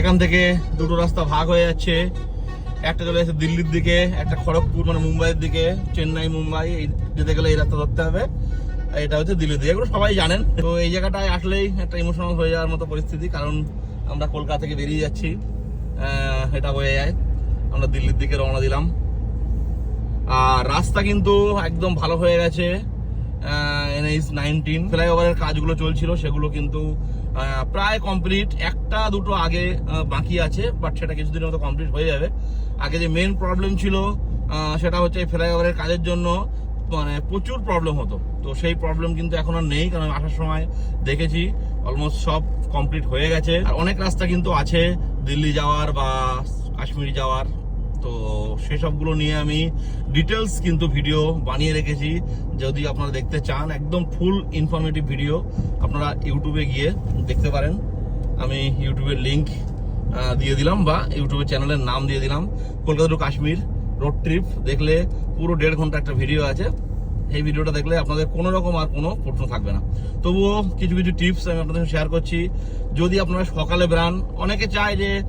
এখান থেকে দুটো রাস্তা ভাগ হয়ে যাচ্ছে। একটা চলে যাচ্ছে দিল্লির দিকে, একটা খড়গপুর মানে মুম্বাইয়ের দিকে, চেন্নাই, মুম্বাই, এই যেতে গেলে এই রাস্তা ধরতে হবে। এটা হচ্ছে দিল্লির দিকে, এগুলো সবাই জানেন। তো এই জায়গাটায় আসলেই একটা ইমোশনাল হয়ে যাওয়ার মতো পরিস্থিতি, কারণ আমরা কলকাতা থেকে বেরিয়ে যাচ্ছি। এটা হয়ে যায়। আমরা দিল্লির দিকে রওনা দিলাম। আর রাস্তা কিন্তু একদম ভালো হয়ে গেছে। এনএইচ নাইনটিন ফ্লাইওভারের কাজগুলো চলছিল, সেগুলো কিন্তু প্রায় কমপ্লিট একটা, দুটো আগে বাকি আছে বাট সেটা কিছুদিনের মতো কমপ্লিট হয়ে যাবে। আগে যে মেন প্রবলেম ছিল সেটা হচ্ছে ফ্লাইওভারের কাজের জন্য মানে প্রচুর প্রবলেম হতো। তো সেই প্রবলেম কিন্তু এখন আর নেই, কারণ আসার সময় দেখেছি অলমোস্ট সব কমপ্লিট হয়ে গেছে। আর অনেক রাস্তা কিন্তু আছে, দিল্লি যাওয়ার বা কাশ্মীর যাওয়ার। তো সেসবগুলো নিয়ে আমি ডিটেলস কিন্তু ভিডিও বানিয়ে রেখেছি। যদি আপনারা দেখতে চান, একদম ফুল ইনফরমেটিভ ভিডিও আপনারা ইউটিউবে গিয়ে দেখতে পারেন। আমি ইউটিউবের লিঙ্ক দিয়ে দিলাম বা ইউটিউবের চ্যানেলের নাম দিয়ে দিলাম। Kolkata to Kashmir road trip দেখলে পুরো দেড় ঘণ্টা একটা ভিডিও আছে। এই ভিডিওটা দেখলে আপনাদের কোনো রকম আর কোনো প্রশ্ন থাকবে না। তবুও কিছু কিছু টিপস আমি আপনাদের সাথে শেয়ার করছি। যদি আপনারা সকালে বেরান, অনেকে চায় যে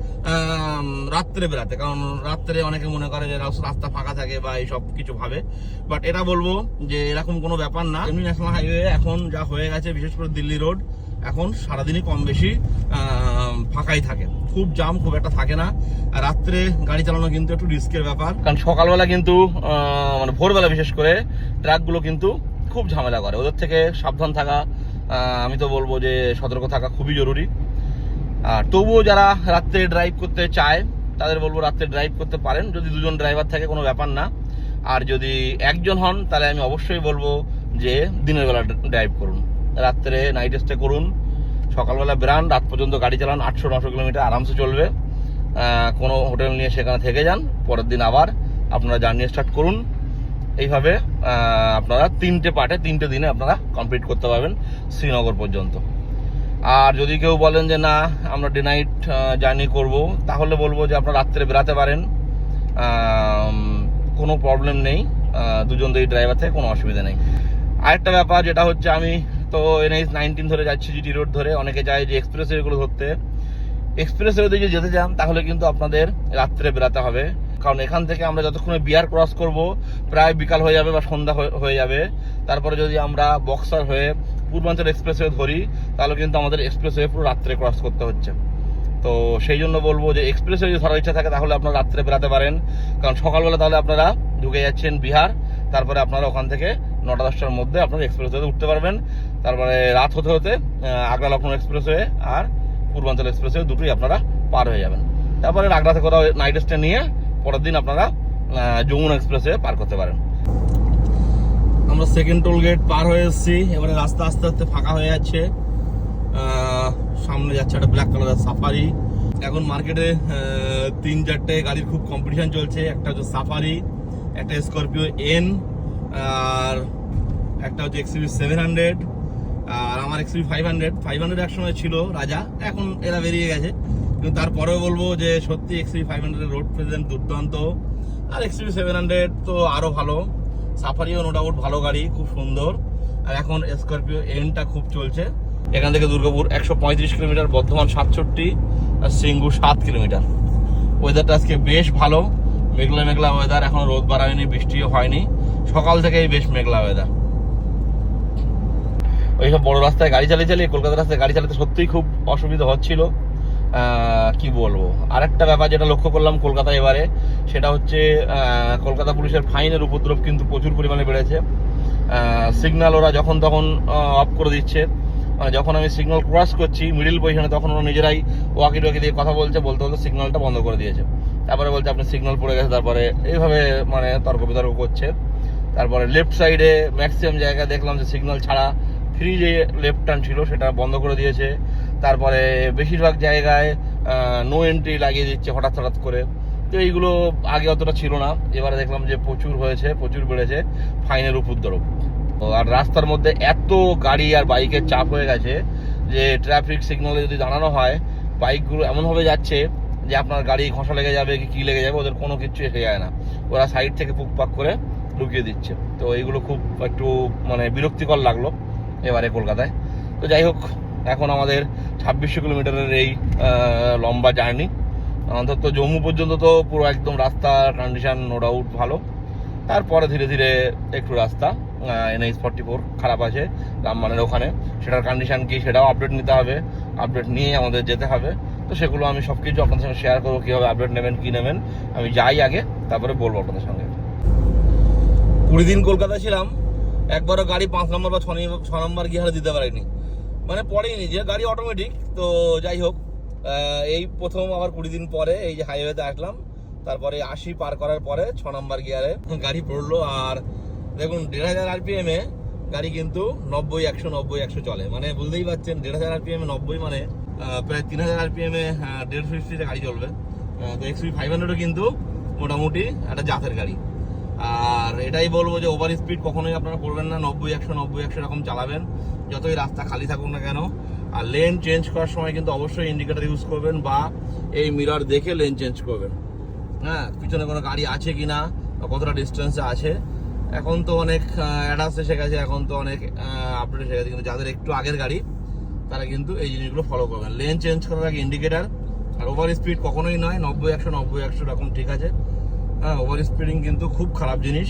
রাত্রে বেরাতে, কারণ রাত্রে অনেকে মনে করে যে রাস- রাস্তা ফাঁকা থাকে বা এইসব কিছু ভাবে। বাট এটা বলব যে এরকম কোনো ব্যাপার না। এমনি ন্যাশনাল হাইওয়ে এখন যা হয়ে গেছে, বিশেষ করে দিল্লি রোড এখন সারাদিনই কম বেশি ফাঁকাই থাকে। খুব জাম খুব একটা থাকে না। আর রাত্রে গাড়ি চালানো কিন্তু একটু রিস্কের ব্যাপার। কারণ সকালবেলা কিন্তু মানে ভোরবেলা বিশেষ করে ট্রাকগুলো কিন্তু খুব ঝামেলা করে। ওদের থেকে সাবধান থাকা আমি তো বলব যে সতর্ক থাকা খুবই জরুরি। আর তবুও যারা রাত্রে ড্রাইভ করতে চায়, তাদের বলব রাত্রে ড্রাইভ করতে পারেন। যদি দুজন ড্রাইভার থাকে, কোনো ব্যাপার না। আর যদি একজন হন, তাহলে আমি অবশ্যই বলব যে দিনের বেলা ড্রাইভ করুন। রাত্রে নাইট স্টে করুন। সকালবেলা বেরান, রাত পর্যন্ত গাড়ি চালান। আটশো, নশো কিলোমিটার আরামসে চলবে। কোনো হোটেল নিয়ে সেখানে থেকে যান, পরের দিন আবার আপনারা জার্নি স্টার্ট করুন। এইভাবে আপনারা তিনটে পার্টে, তিনটে দিনে আপনারা কমপ্লিট করতে পারবেন শ্রীনগর পর্যন্ত। আর যদি কেউ বলেন যে, না, আমরা ডে নাইট জার্নি করব, তাহলে বলব যে, আপনারা রাত্রে বেরাতে পারেন। কোনো প্রবলেম নেই। দুজন দুই ড্রাইভার থেকে কোনো অসুবিধা নেই। আরেকটা ব্যাপার যেটা হচ্ছে, আমি তো এনএইচ নাইনটিন ধরে যাচ্ছি জিটি রোড ধরে। অনেকে চায় যে এক্সপ্রেস ওয়েগুলো ধরতে। এক্সপ্রেস ওয়েতে যদি যেতে চান, তাহলে কিন্তু আপনাদের রাত্রে বেরাতে হবে। কারণ এখান থেকে আমরা যতক্ষণে বিহার ক্রস করব, প্রায় বিকাল হয়ে যাবে বা সন্ধ্যা হয়ে- যাবে। তারপরে যদি আমরা বক্সার হয়ে পূর্বাঞ্চল এক্সপ্রেসওয়ে ধরি, তাহলে কিন্তু আমাদের এক্সপ্রেসওয়ে পুরো রাত্রে ক্রস করতে হচ্ছে। তো সেই জন্য বলব যে এক্সপ্রেসওয়ে যদি ধরার ইচ্ছা থাকে, তাহলে আপনারা রাত্রে বেরাতে পারেন। কারণ সকালবেলা তাহলে আপনারা ঢুকে যাচ্ছেন বিহার, তারপরে আপনারা ওখান থেকে নটা দশটার মধ্যে আপনারা এক্সপ্রেসওয়েতে উঠতে পারবেন। তারপরে রাত হতে হতে আগ্রা লখনৌ এক্সপ্রেসওয়ে আর পূর্বাঞ্চল এক্সপ্রেসওয়ে দুটোই আপনারা পার হয়ে যাবেন। তারপরে আগ্রাতে কোথাও নাইট স্টে নিয়ে পরের দিন আপনারা যমুনা এক্সপ্রেসওয়ে পার করতে পারেন। আমরা সেকেন্ড টোল গেট পার হয়ে এসেছি। এবারে রাস্তা আস্তে আস্তে ফাঁকা হয়ে যাচ্ছে। সামনে যাচ্ছে একটা ব্ল্যাক কালারের সাফারি এখন মার্কেটে তিন চারটে গাড়ির খুব কম্পিটিশন চলছে। একটা হচ্ছে সাফারি একটা স্করপিও এন আর একটা হচ্ছে এক্সিবি সেভেন হান্ড্রেড আর আমার XB five hundred five hundred একসময় ছিল রাজা, এখন এরা বেরিয়ে গেছে। কিন্তু তারপরেও বলব যে সত্যি XB five hundred road present দুর্দান্ত। আর এক্সিবি সেভেন হান্ড্রেড তো আরও ভালো। সাফারিও নো ডাউট ভালো গাড়ি, খুব সুন্দর। আর এখন স্করপিও এনটা খুব চলছে। এখান থেকে দুর্গাপুর একশো পঁয়ত্রিশ কিলোমিটার, বর্ধমান সাতষট্টি, আর সিঙ্গু সাত কিলোমিটার। ওয়েদারটা আজকে বেশ ভালো। মেঘলা মেঘলা ওয়েদার এখন রোদ বাড়ায়নি, বৃষ্টিও হয়নি। সকাল থেকেই বেশ মেঘলা ওয়েদার ওইসব বড় রাস্তায় গাড়ি চালিয়ে চালিয়ে, কলকাতা রাস্তায় গাড়ি চালাতে সত্যিই খুব অসুবিধা হচ্ছিল। কি বলব? আরেকটা ব্যাপার যেটা লক্ষ্য করলাম কলকাতা এবারে, সেটা হচ্ছে কলকাতা পুলিশের ফাইনের উপদ্রব কিন্তু প্রচুর পরিমাণে বেড়েছে। সিগনাল ওরা যখন তখন অফ করে দিচ্ছে। মানে যখন আমি সিগনাল ক্রস করছি মিডিল পজিশনে তখন ওরা নিজেরাই ওয়াকি টোয়াকি দিয়ে কথা বলছে, বলতে বলতে সিগনালটা বন্ধ করে দিয়েছে। তারপরে বলছে, আপনি সিগনাল পড়ে গেছে। তারপরে এইভাবে মানে তর্ক বিতর্ক করছে। তারপরে লেফট সাইডে ম্যাক্সিমাম জায়গায় দেখলাম যে সিগনাল ছাড়া ফ্রি যে লেফট টার্ন ছিল, সেটা বন্ধ করে দিয়েছে। তারপরে বেশিরভাগ জায়গায় নো এন্ট্রি লাগিয়ে দিচ্ছে হঠাৎ হঠাৎ করে। তো এইগুলো আগে অতটা ছিল না। এবারে দেখলাম যে প্রচুর হয়েছে, প্রচুর বেড়েছে ফাইনের উপদ্রব। আর রাস্তার মধ্যে এত গাড়ি আর বাইকের চাপ হয়ে গেছে যে ট্রাফিক সিগন্যালে যদি দাঁড়ানো হয়, বাইকগুলো এমনভাবে যাচ্ছে যে আপনার গাড়ি ঘষা লেগে যাবে কি কী লেগে যাবে, ওদের কোনো কিছু এসে যায় না। ওরা সাইড থেকে পুকপাক করে ঢুকিয়ে দিচ্ছে। তো এইগুলো খুব একটু মানে বিরক্তিকর লাগল এবারে কলকাতায়। তো যাই হোক এখন আমাদের ছাব্বিশশো কিলোমিটারের এই লম্বা জার্নি। অন্তত জম্মু পর্যন্ত তো পুরো একদম রাস্তার কন্ডিশন নো ডাউট ভালো। তারপরে ধীরে ধীরে একটু রাস্তা এনএইচ ফর্টি ফোর খারাপ আছে, রামমানের ওখানে। সেটার কন্ডিশান কি সেটাও আপডেট নিতে হবে। আপডেট নিয়ে আমাদের যেতে হবে। তো সেগুলো আমি সব কিছু আপনাদের সঙ্গে শেয়ার করব, কীভাবে আপডেট নেবেন, কী নেবেন। আমি যাই আগে, তারপরে বলব আপনাদের সঙ্গে। কুড়ি দিন কলকাতা ছিলাম, একবারও গাড়ি পাঁচ নম্বর বা ছ নম্বর- ছ নম্বর গিয়ে দিতে পারিনি। মানে পরেই নি, যে গাড়ি অটোমেটিক তো যাই হোক এই প্রথম আবার কুড়ি দিন পরে এই যে হাইওয়েতে আসলাম, তারপরে আশি পার করার পরে ছ নম্বর গিয়ারে গাড়ি পড়ল, আর দেখুন, দেড় হাজার আরপিএম এ গাড়ি কিন্তু নব্বই, একশো নব্বই, একশো চলে। মানে বুঝতেই পারছেন দেড় হাজার আরপিএম এ নব্বই মানে প্রায় তিন হাজার আরপিএম এ দেড়শো স্পিডে গাড়ি চলবে। তো এক্সপি ফাইভ হান্ড্রেডও কিন্তু মোটামুটি একটা জাতের গাড়ি। আর এটাই বলব যে ওভার স্পিড কখনোই আপনারা করবেন না। নব্বই, একশো নব্বই, একশো এরকম চালাবেন। যতই রাস্তা খালি থাকুক না কেন। আর লেন চেঞ্জ করার সময় কিন্তু অবশ্যই ইন্ডিকেটার ইউজ করবেন বা এই মিরর দেখে লেন চেঞ্জ করবেন। হ্যাঁ পিছনে কোনো গাড়ি আছে কি না কতটা ডিস্টেন্সে আছে। এখন তো অনেক অ্যাডাস এসে গেছে, এখন তো অনেক আপডেট এসে গেছে। কিন্তু যাদের একটু আগের গাড়ি, তারা কিন্তু এই জিনিসগুলো ফলো করবেন। লেন চেঞ্জ করার আগে ইন্ডিকেটার আর ওভার স্পিড কখনোই নয়। নব্বই, একশো নব্বই, একশো এরকম ঠিক আছে। হ্যাঁ ওভার স্পিডিং কিন্তু খুব খারাপ জিনিস।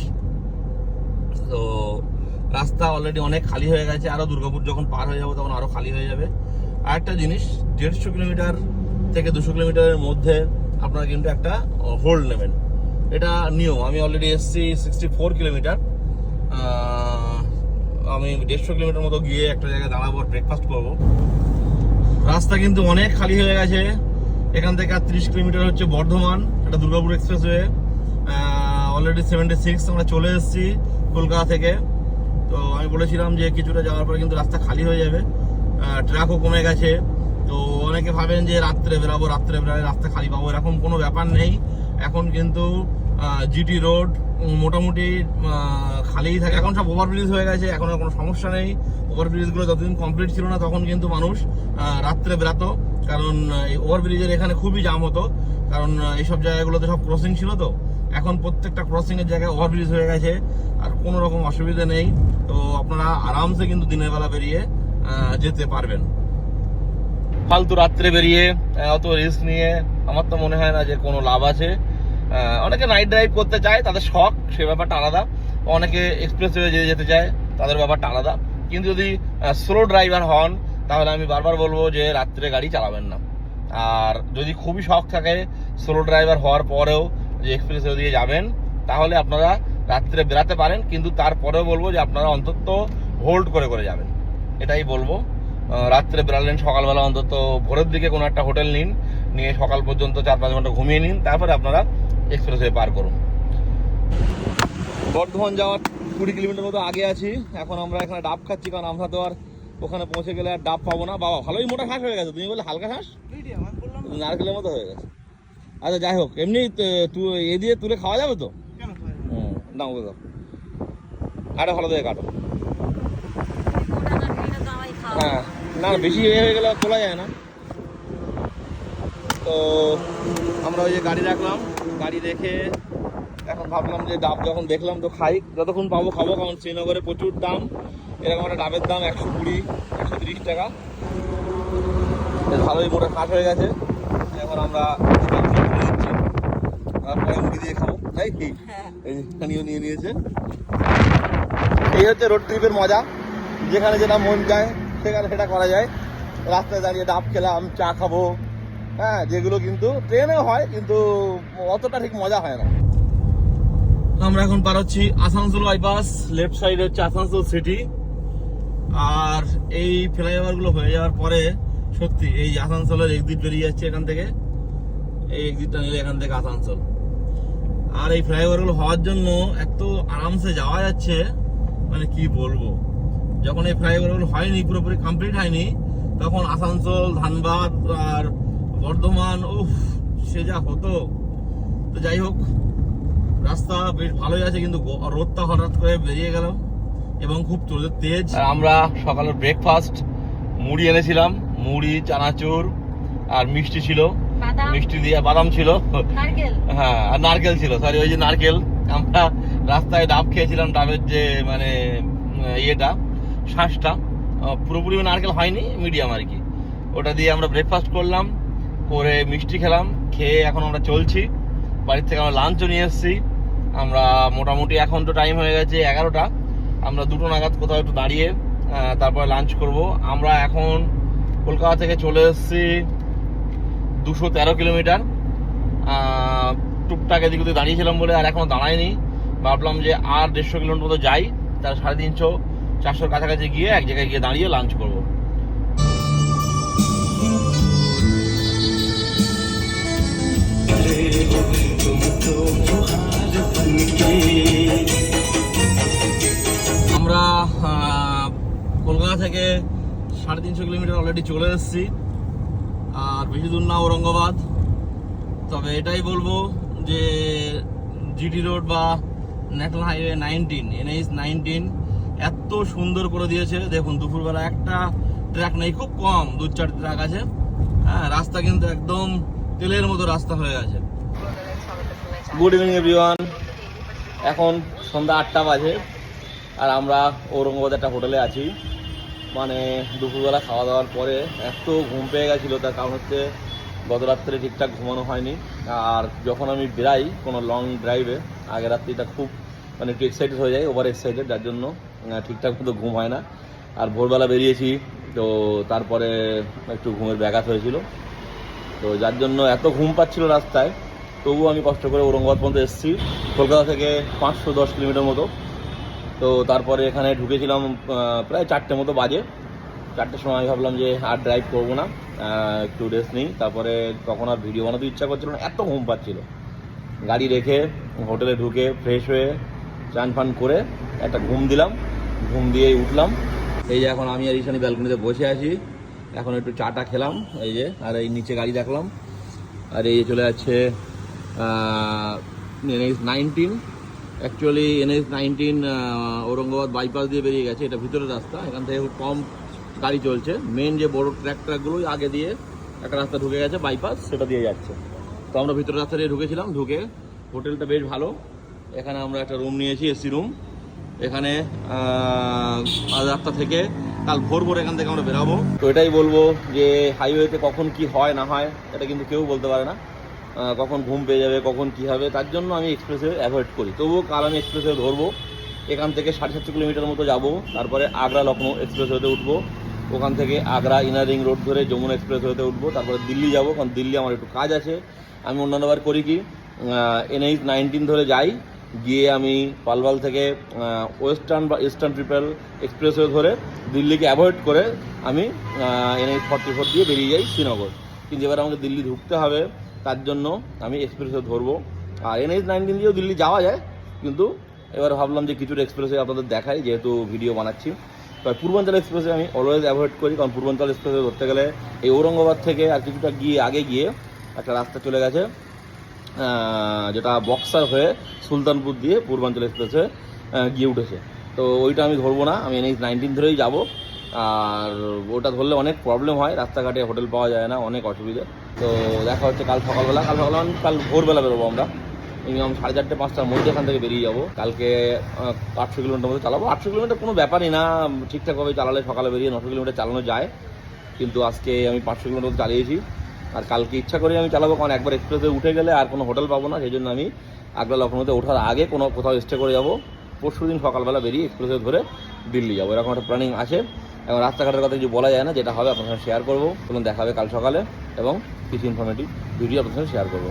তো রাস্তা অলরেডি অনেক খালি হয়ে গেছে। আরও দুর্গাপুর যখন পার হয়ে যাব তখন আরও খালি হয়ে যাবে। আর একটা জিনিস, দেড়শো কিলোমিটার থেকে দুশো কিলোমিটারের মধ্যে আপনারা কিন্তু একটা হোল্ড নেবেন। এটা নিয়ম। আমি অলরেডি এসছি সিক্সটি ফোর কিলোমিটার আমি দেড়শো কিলোমিটার মতো গিয়ে একটা জায়গায় দাঁড়াবো ব্রেকফাস্ট করব। রাস্তা কিন্তু অনেক খালি হয়ে গেছে। এখান থেকে আর তিরিশ কিলোমিটার হচ্ছে বর্ধমান, এটা Durgapur expressway already seventy six আমরা চলে এসেছি কলকাতা থেকে। তো আমি বলেছিলাম যে কিছুটা যাওয়ার পরে কিন্তু রাস্তা খালি হয়ে যাবে। ট্রাকও কমে গেছে। তো অনেকে ভাবেন যে রাত্রে বেরাবো, রাত্রে বেরালে রাস্তা খালি পাবো, এরকম কোনো ব্যাপার নেই। এখন কিন্তু জিটি রোড মোটামুটি খালিই থাকে। এখন সব ওভারব্রিজ হয়ে গেছে, এখন আর কোনো সমস্যা নেই। ওভারব্রিজগুলো যতদিন কমপ্লিট ছিল না, তখন কিন্তু মানুষ রাত্রে বেরাতো। কারণ এই ওভারব্রিজের এখানে খুবই জাম হতো। কারণ এইসব জায়গাগুলোতে সব ক্রসিং ছিল তো। এখন প্রত্যেকটা ক্রসিং এর জায়গায় ওভারব্রিজ হয়ে গেছে, আর কোনো রকম অসুবিধা নেই। তো আপনারা আরামসে কিন্তু দিনের বেলা বেরিয়ে যেতে পারবেন। ফালতু রাত্রে বেরিয়ে অত রিস্ক নিয়ে আমার তো মনে হয় না যে কোনো লাভ আছে। অনেকে নাইট ড্রাইভ করতে চায়, তাদের শখ, সে ব্যাপারটা আলাদা। অনেকে এক্সপ্রেস ওয়ে যেতে যেতে চায়, তাদের ব্যাপারটা আলাদা। কিন্তু যদি স্লো ড্রাইভার হন, তাহলে আমি বারবার বলব যে রাত্রে গাড়ি চালাবেন না। আর যদি খুবই শখ থাকে স্লো ড্রাইভার হওয়ার পরেও যে এক্সপ্রেস ওয়ে দিয়ে যাবেন তাহলে আপনারা রাত্রে বেরাতে পারেন কিন্তু তারপরেও বলব যে আপনারা অন্তত হোল্ড করে করে যাবেন। এটাই বলব। রাত্রে বেরালেন সকালবেলা অন্তত ভোরের দিকে কোনো একটা হোটেল নিন নিয়ে সকাল পর্যন্ত চার পাঁচ ঘণ্টা ঘুমিয়ে নিন তারপরে আপনারা এক্সপ্রেস ওয়ে পার করুন। বর্ধমান যাওয়ার কুড়ি কিলোমিটার মতো আগে আছি। এখন আমরা এখানে ডাব খাচ্ছি কারণ আমরা তো আর ওখানে পৌঁছে গেলে আর ডাব পাবো না। বাবা ভালোই মোটা ঘাস হয়ে গেছে। তুমি বলে হালকা ঘাস নারকেলের মতো হয়ে গেছে। আচ্ছা যাই হোক এমনি এ দিয়ে তুলে খাওয়া যাবে তো? হুম দাও দাও আরে ভালো দিয়ে কাটো। হ্যাঁ না না, বেশি হয়ে গেলে তোলা যায় না। তো আমরা ওই যে গাড়ি রাখলাম গাড়ি রেখে এখন ভাবলাম যে ডাব যখন দেখলাম তো খাই যতক্ষণ পাবো খাব কারণ শ্রীনগরে প্রচুর দাম। এরকম একটা ডাবের দাম একশো কুড়ি একশো তিরিশ টাকা। ভালোই মোটা কাঠ হয়ে গেছে। এখন আমরা ডাব খেয়ে নিচ্ছি তারপরে মুড়ি এই হচ্ছে রোড ট্রিপের মজা। যেখানে যেটা মন যায় সেখানে সেটা করা যায়। রাস্তায় দাঁড়িয়ে ডাব খেলাম, চা খাব। হ্যাঁ যেগুলো কিন্তু ট্রেনেও হয়, কিন্তু অতটা ঠিক মজা হয় না। আমরা এখন পার আসানসোল বাইপাস লেফট সাইডে হচ্ছে আসানসোল সিটি আর এই ফ্লাইওভারগুলো হয়ে যাওয়ার পরে, সত্যি এই আসানসোলের এক্সিট বেরিয়ে যাচ্ছে এখান থেকে। এই এক্সিটটা নিলে এখান থেকে আসানসোল। আর এই ফ্লাইওভারগুলো হওয়ার জন্য এত আরামসে যাওয়া যাচ্ছে মানে কি বলব? যখন এই ফ্লাইওভারগুলো হয়নি, পুরোপুরি কমপ্লিট হয়নি, তখন আসানসোল, ধানবাদ আর বর্ধমান, উফ, সে যা হতো। তো যাই হোক, রাস্তা বেশ ভালোই আছে, কিন্তু রোদটা হঠাৎ করে বেরিয়ে গেল এবং খুব তোদের তেজ। আমরা সকালের ব্রেকফাস্ট মুড়ি এনেছিলাম, মুড়ি, চানাচুর আর মিষ্টি ছিল। মিষ্টি দিয়ে বাদাম ছিল। নারকেল? হ্যাঁ আর নারকেল ছিল সরি ওই যে নারকেল। আমরা রাস্তায় ডাব খেয়েছিলাম ডাবের যে মানে ইয়েটা শ্বাসটা পুরোপুরি নারকেল হয়নি মিডিয়াম আর কি। ওটা দিয়ে আমরা ব্রেকফাস্ট করলাম করে মিষ্টি খেলাম খেয়ে এখন আমরা চলছি। বাড়ির থেকে আমরা লাঞ্চও নিয়ে এসেছি। আমরা মোটামুটি এখন তো টাইম হয়ে গেছে এগারোটা। আমরা দুটো নাগাদ কোথাও একটু দাঁড়িয়ে তারপরে লাঞ্চ করব। আমরা এখন কলকাতা থেকে চলে এসেছি দুশো তেরো কিলোমিটার। টুকটাক এদিক ওদিক দাঁড়িয়েছিলাম বলে আর এখনও দাঁড়ায়নি। ভাবলাম যে আর দেড়শো কিলোমিটার মতো যাই, তার সাড়ে তিনশো, চারশোর কাছাকাছি গিয়ে এক জায়গায় গিয়ে দাঁড়িয়ে লাঞ্চ করব। আমরা কলকাতা থেকে সাড়ে তিনশো কিলোমিটার অলরেডি চলে এসেছি। বেশি দূর না ঔরঙ্গাবাদ। তবে এটাই বলব যে জিটি রোড বা national highway nineteen, NH nineteen এত সুন্দর করে দিয়েছে। দেখুন, দুপুরবেলা একটা ট্র্যাক নেই, খুব কম দু চার ট্র্যাক আছে। হ্যাঁ রাস্তা কিন্তু একদম তেলের মতো রাস্তা হয়ে গেছে গুড ইভিনিং এভরিওয়ান এখন সন্ধ্যা আটটা বাজে আর আমরা ঔরঙ্গাবাদ একটা হোটেলে আছি। মানে দুপুরবেলা খাওয়া দাওয়ার পরে এত ঘুম পেয়ে গেছিল, তার কারণ হচ্ছে গত রাত্রে ঠিকঠাক ঘুমানো হয়নি। আর যখন আমি বেরাই কোনো লং ড্রাইভে আগের রাত্রিটা খুব মানে একটু এক্সাইটেড হয়ে যায় ওভার এক্সাইটেড যার জন্য ঠিকঠাক মতো ঘুম হয় না। আর ভোরবেলা বেরিয়েছি, তো তারপরে একটু ঘুমের ব্যাঘাত হয়েছিল। তো যার জন্য এত ঘুম পাচ্ছিল রাস্তায়, তবুও আমি কষ্ট করে ঔরঙ্গাবাদ পর্যন্ত এসেছি। কলকাতা থেকে পাঁচশো দশ কিলোমিটার মতো। তো তারপরে এখানে ঢুকেছিলাম প্রায় চারটে মতো বাজে। চারটের সময় আমি ভাবলাম যে আর ড্রাইভ করব না একটু রেস্ট নিই। তারপরে তখন আর ভিডিও বানাতে ইচ্ছা করছিল না, এত ঘুম পাচ্ছিল। গাড়ি রেখে হোটেলে ঢুকে ফ্রেশ হয়ে চান ফান করে একটা ঘুম দিলাম। ঘুম দিয়েই উঠলাম। এই যে এখন আমি আর ঈশানি ব্যালকনিতে বসে আছি। এখন একটু চাটা খেলাম, এই যে, আর এই নিচে গাড়ি দেখলাম। আর এই চলে যাচ্ছে nineteen actually NH nineteen Aurangabad bypass দিয়ে বেরিয়ে গেছে। এটা ভিতরের রাস্তা। এখান থেকে খুব কম গাড়ি চলছে। মেন যে বড় ট্র্যাক ট্র্যাকগুলোই আগে দিয়ে একটা রাস্তা ঢুকে গেছে বাইপাস সেটা দিয়ে যাচ্ছে। তো আমরা ভিতরের রাস্তা দিয়ে ঢুকেছিলাম, ঢুকে হোটেলটা বেশ ভালো। এখানে আমরা একটা রুম নিয়েছি এসি রুম এখানে আজ রাতটা থেকে কাল ভোর ভোর এখান থেকে আমরা বেরাবো। তো এটাই বলব যে হাইওয়েতে কখন কি হয়, না হয়, এটা কিন্তু কেউ বলতে পারে না। কখন ঘুম পেয়ে যাবে, কখন কি হবে, তার জন্য আমি এক্সপ্রেসে অ্যাভয়েড করি। তবুও কাল আমি এক্সপ্রেসে ধরবো। এখান থেকে সাড়ে সাতশো কিলোমিটার মতো যাব। তারপরে আগ্রা লখনৌ এক্সপ্রেস হতে উঠবো। ওখান থেকে আগ্রা ইনার রোড ধরে যমুনা এক্সপ্রেস হতে উঠবো। তারপরে দিল্লি যাব, কারণ দিল্লি আমার একটু কাজ আছে। আমি অন্যান্যবার করি কি এনএইচ নাইনটিন ধরে যাই। গিয়ে আমি পালবাল থেকে ওয়েস্টার্ন বা ইস্টার্ন ট্রিপল এক্সপ্রেসওয়ে ধরে দিল্লিকে অ্যাভয়েড করে আমি এনএইচ ফর্টি ফোর দিয়ে বেরিয়ে যাই শ্রীনগর। কিন্তু এবার আমাকে দিল্লি ঢুকতে হবে। তার জন্য আমি এক্সপ্রেসে ধরবো। আর এনএইচ নাইনটিন দিয়েও দিল্লি যাওয়া যায়, কিন্তু এবার ভাবলাম যে কিছুটা এক্সপ্রেসে আপনাদের দেখাই, যেহেতু ভিডিও বানাচ্ছি। তবে পূর্বাঞ্চল এক্সপ্রেসে আমি অলওয়েজ অ্যাভয়েড করি, কারণ পূর্বাঞ্চল এক্সপ্রেসে ধরতে গেলে এই ঔরঙ্গাবাদ থেকে আর কিছুটা গিয়ে আগে গিয়ে একটা রাস্তা চলে গেছে যেটা বক্সার হয়ে সুলতানপুর দিয়ে পূর্বাঞ্চল এক্সপ্রেসে গিয়ে উঠেছে। তো ওইটা আমি ধরবো না, আমি এনএইচ নাইনটিন ধরেই যাব। আর ওটা ধরলে অনেক প্রবলেম হয়, রাস্তাঘাটে হোটেল পাওয়া যায় না, অনেক অসুবিধে। তো দেখা হচ্ছে কাল সকালবেলা কাল সকালবেলা মানে কাল ভোরবেলা বেরোবো আমরা। মিনিমাম সাড়ে চারটে, পাঁচটার মধ্যে এখান থেকে বেরিয়ে যাব। কালকে আটশো কিলোমিটার মধ্যে চালাবো। আটশো কিলোমিটার কোনো ব্যাপারই না, ঠিকঠাকভাবে চালালে সকালে বেরিয়ে নশো কিলোমিটার চালানো যায়। কিন্তু আজকে আমি পাঁচশো কিলোমিটার মতো চালিয়েছি। আর কালকে ইচ্ছা করে আমি চালাবো, কারণ একবার এক্সপ্রেসে উঠে গেলে আর কোনো হোটেল পাবো না। সেই জন্য আমি আগ্রা লখনৌতে ওঠার আগে কোনো কোথাও স্টে করে যাব। পরশু দিন সকালবেলা বেরিয়ে এক্সপ্রেসে ধরে দিল্লি যাব। এরকম একটা প্ল্যানিং আছে। এবং রাস্তাঘাটের কথা কিছু বলা যায় না, যেটা হবে আপনার সাথে শেয়ার করব। এবং দেখা হবে কাল সকালে, এবং কিছু ইনফরমেটিভ ভিডিও আপনার সাথে শেয়ার করব।